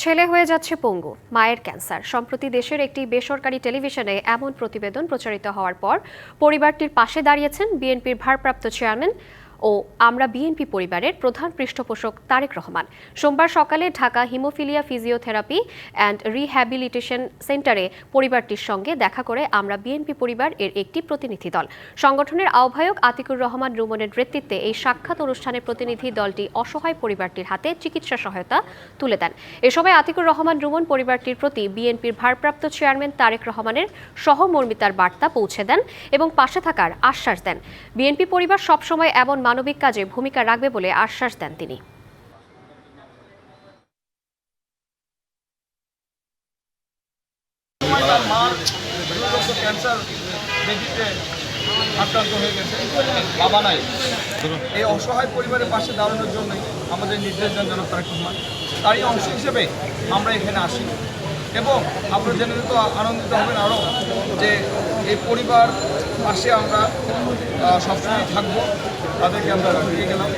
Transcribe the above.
ছেলে হয়ে যাচ্ছে পঙ্গু, মায়ের ক্যান্সার। সম্প্রতি দেশের একটি বেসরকারি টেলিভিশনে এমন প্রতিবেদন প্রচারিত হওয়ার পর পরিবারটির পাশে দাঁড়িয়েছেন বিএনপির ভারপ্রাপ্ত চেয়ারম্যান ও আমরা বিএনপি পরিবারের প্রধান পৃষ্ঠপোষক তারেক রহমান। সোমবার সকালে Dhaka haemophilia physiotherapy and rehabilitation সেন্টারে পরিবারটির সঙ্গে দেখা করে আমরা বিএনপি পরিবার এর একটি প্রতিনিধি দল। সংগঠনের আহ্বায়ক আতিকুর রহমান রুমনের নেতৃত্বে এই সাক্ষাৎ অনুষ্ঠানে প্রতিনিধি দলটি অসহায় পরিবারটির হাতে চিকিৎসা সহায়তা তুলে দেন। এ সময় আতিকুর রহমান রুমন পরিবারটির প্রতি বিএনপির ভারপ্রাপ্ত চেয়ারম্যান তারেক রহমানের সহমর্মিতার বার্তা পৌঁছে দেন এবং পাশে থাকার আশ্বাস দেন। বিএনপি পরিবার সবসময় এমন মানবিক কাজে ভূমিকা রাখবে বলে আশ্বাস দেন তিনি। আক্রান্ত হয়ে গেছে বাবা নাই এই অসহায় পরিবারের পাশে দাঁড়ানোর জন্যই আমাদের নির্দেশ দেন জনক তারেক রহমান। তারই অংশ হিসেবে আমরা এখানে আসি। এবং আপনারা জেনে তো আনন্দিত হবেন আরও যে এই পরিবার পাশে আমরা সবসময় থাকব। তাদেরকে আমরা রাখিয়ে গেলাম।